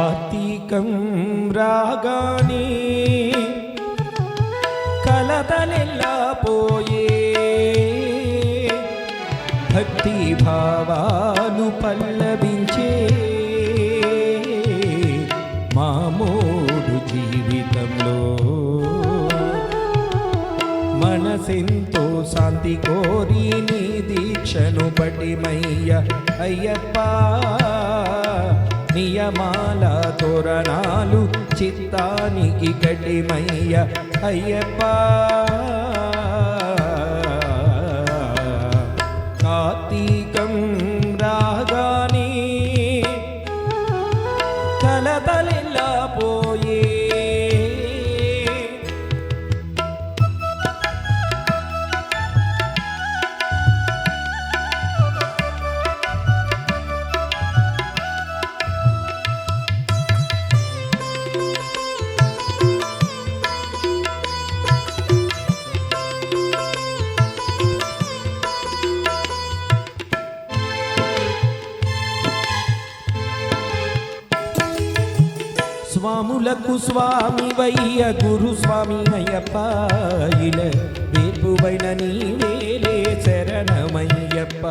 కార్తీకం రాగానే కలతలెల్లా పోయే భక్తి భావాలు పల్లవించే మామూడు జీవితంలో. మనసెంతో శాంతి కోరి నీ దీక్షను పటిమయ్య అయ్యప్ప. నియమాల తోరణాలు చిత్తానికి కటిమయ్య అయ్యప్ప. స్వాములకు స్వామి వయ్య గురు స్వామి అయ్యప్ప ఇల వేపువైన నీవేలే శరణమయ్యప్ప.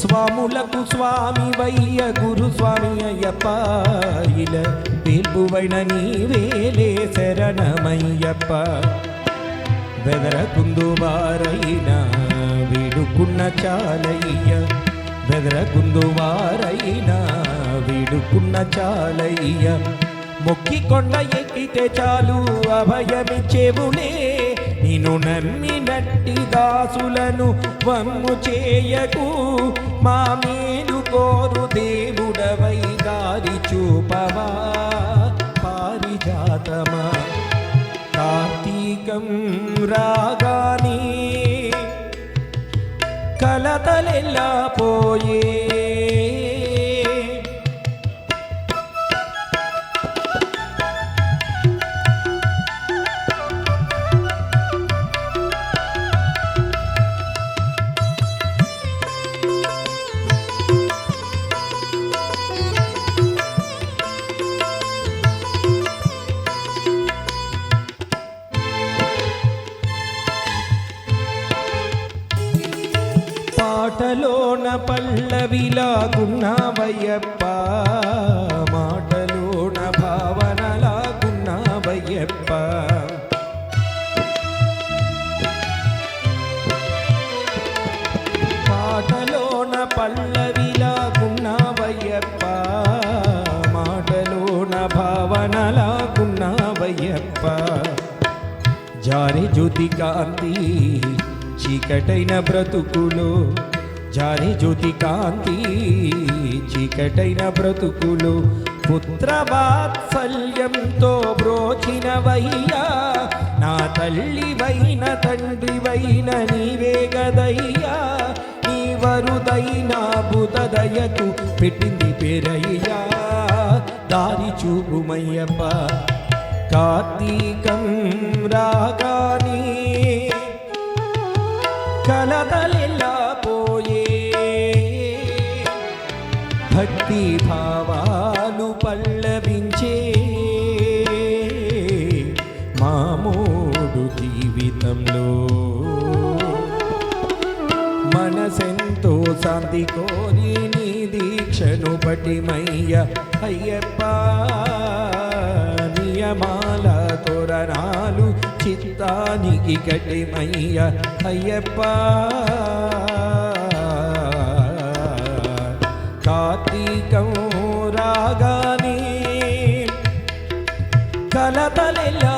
స్వాములకు స్వామి వయ్య గురు స్వామి అయ్యప్ప ఇల వేపువైన నీవేలే శరణమయ్యప్ప. బెదరకుందు వారైనా వీడుకున్న చాలయ్య బెదరకుందు వారైనా వీడుకున్న చాలయ్య. మొక్కి కొండ ఎక్కితే చాలు అభయమిచ్చేవులే నిన్ను నమ్మినట్టి దాసులను వమ్ము చేయకు. మా మేలు కోరు దేవుడవై దారి చూపవా. పారిజాతమా. కార్తీకం రాగా కలతలెల్లా పోయే మాటలోన పల్లవిలాగున్నావయ్యప్ప మాటలోన భావనలాగున్నావయ్యప్ప. మాటలోన పల్లవిలాగున్నావయ్యప్ప మాటలోన భావనలాగున్నావయ్యప్ప. జారి జ్యోతి కాంతి చీకటైన బ్రతుకులో జాని జ్యోతి కాంతి చీకటైన బ్రతుకులు పుత్ర వాత్సల్యంతో బ్రోచినవయ్యా నా తల్లివైన తండ్రివైన నీవే గదయ్యా నీ వరుదైన బుధదయకు పెట్టింది పేరయ్యా. దారి చూపుమయ్యప్ప కార్తీకం రాగానీ లభించే మామూడు జీవితంలో. మనసెంతో శాంతి కోరి నీ దీక్షను పటిమయ్య అయ్యప్ప. నియమాల తోరణాలు చిత్తానికి కటిమయ్య అయ్యప్ప. రాగానే కలతలెల్లా పోయే